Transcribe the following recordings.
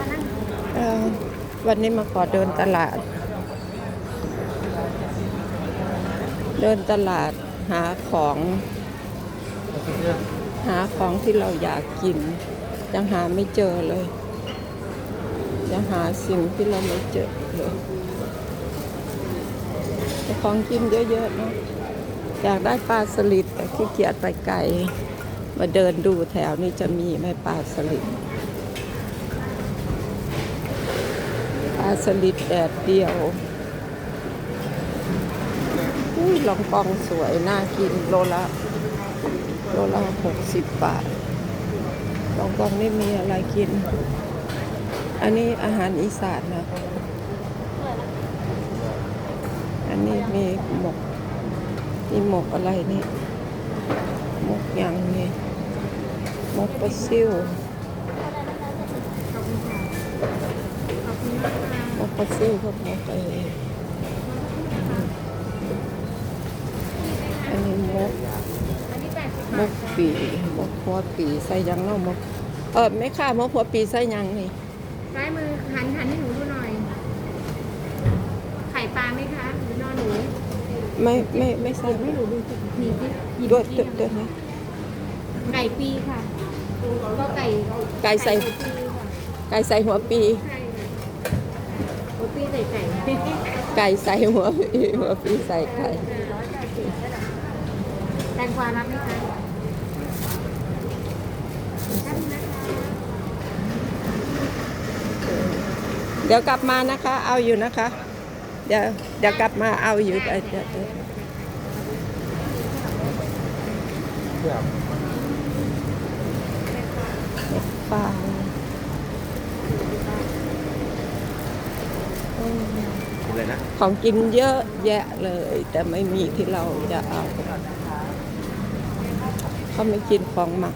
มานั่งเออวันนี้มาขอเดินตลาด เดินตลาดหาของหาของที่เราอยากกิน ยังหาไม่เจอเลย ยังหาสิ่งที่เราไม่เจอเลยของกินเยอะๆนะอยากได้ปลาสลิดแต่ขี้เกียจไปไกล มาเดินดูแถวนี้จะมีไหมปลาสลิด ปลาสลิดแดดเดียวอุ้ยลองกองสวย น่ากินโลละโลละหกสิบบาท ลองกองนี่มีอะไรกิน อันนี้อาหารอีสานนะ อันนี้มีหมก มีหมกอะไรนี่ หมกยังนี่ หมกปลาซิว กปลาซิวก็มกไปอันนี้มกมกปีมกหัวปีใส่หยังเนาะมกเออไม่ค่ะมกหัวปีใส่หยังนี่ซ้ายมือหันหันให้หนูดูหน่อย ไข่ปลาไหมคะหรือนอนหนูไม่ไม่ไม่ใส่ให้หนูดูสิมีที่หยิบด้วยที่ด้วยด้วยนะไก่ปีค่ะก็ไก่ไก่ใส่ปีค่ะไก่ใส่หัวปีใช่ ค่ะโอ้ปีใส่ไก่ไก่ใส่หัวปีหัวปีใส่ไก่แตงกวารับไหมคะรับนะคะเดี๋ยวกลับมานะคะ เอาอยู่นะคะ เดี๋ยวเดี๋ยวกลับมาเอาอยู่เดี๋ยวเดี๋ยวเดี๋ยวเห็ดฟางอืม อะไรนะ ของกินเยอะแยะเลย แต่ไม่มีที่เราจะเอาเขาไม่กินของหมัก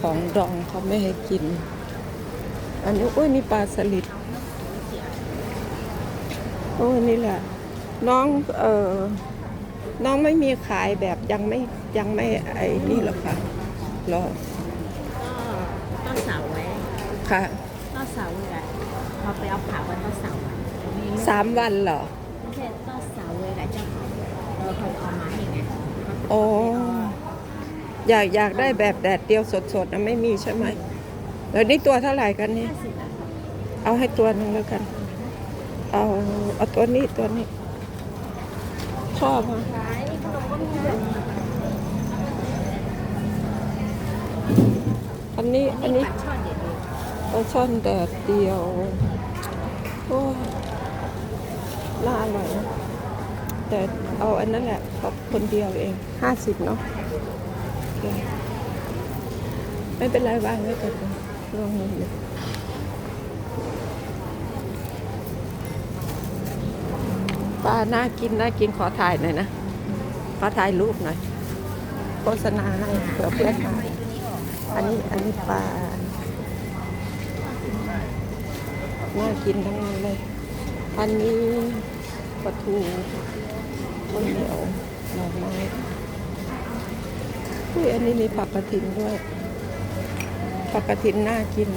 ของดองเขาไม่ให้กิน อันนี้โอ้ยนี่ปลาสลิดโอ้ยนี่แหละ น้องเออน้องไม่มีขายแบบยังไม่ยังไม่ไอ้นี่หรอกค่ะรอก็ต้นเสาไว้ค่ะต้นเสาเลยอะพอไปเอาผ่าวันต้นเสาอะมี สามวันเหรอไม่ใช่ต้นเสาเลยอะเจ้าของเออเขาเอามาให้ไงโอ้อยากอยากได้แบบแดดเดียวสดๆนะไม่มีใช่ไหมแล้วนี่ตัวเท่าไหร่กันนี่ห้าสิบอะเอาให้ตัวหนึ่งแล้วกัน เอาเอาตัวนี้ตัวนี้ชอบอะขายขนมก็มีแบบอันนี้อันนี้ปัดช่อนเด็ดเลย ปลาช่อนแดดเดียว โอ้ย น่าอร่อยนะแต่เอาอันนั้นแหละกับคนเดียวเองห้าสิบเนาะโอเคไม่เป็นไรวางไว้ก่อนลองดูดิปลาน่ากินน่ากินขอถ่ายหน่อยนะขอถ่ายรูปหน่อย โฆษณาให้เผื่อเพื่อนมาอันนี้อันนี้ปลาน่ากินทั้งนั้นเลย อันนี้ปลาทูข้าวเหนียวหน่อไม้อุ้ยอันนี้มีผักกระถินด้วยผักกระถินน่ากิน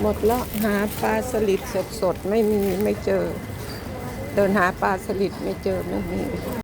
หมดแล้วหาปลาสลิดสดๆ ไม่มีไม่เจอ เดินหาปลาสลิดไม่เจอไม่มี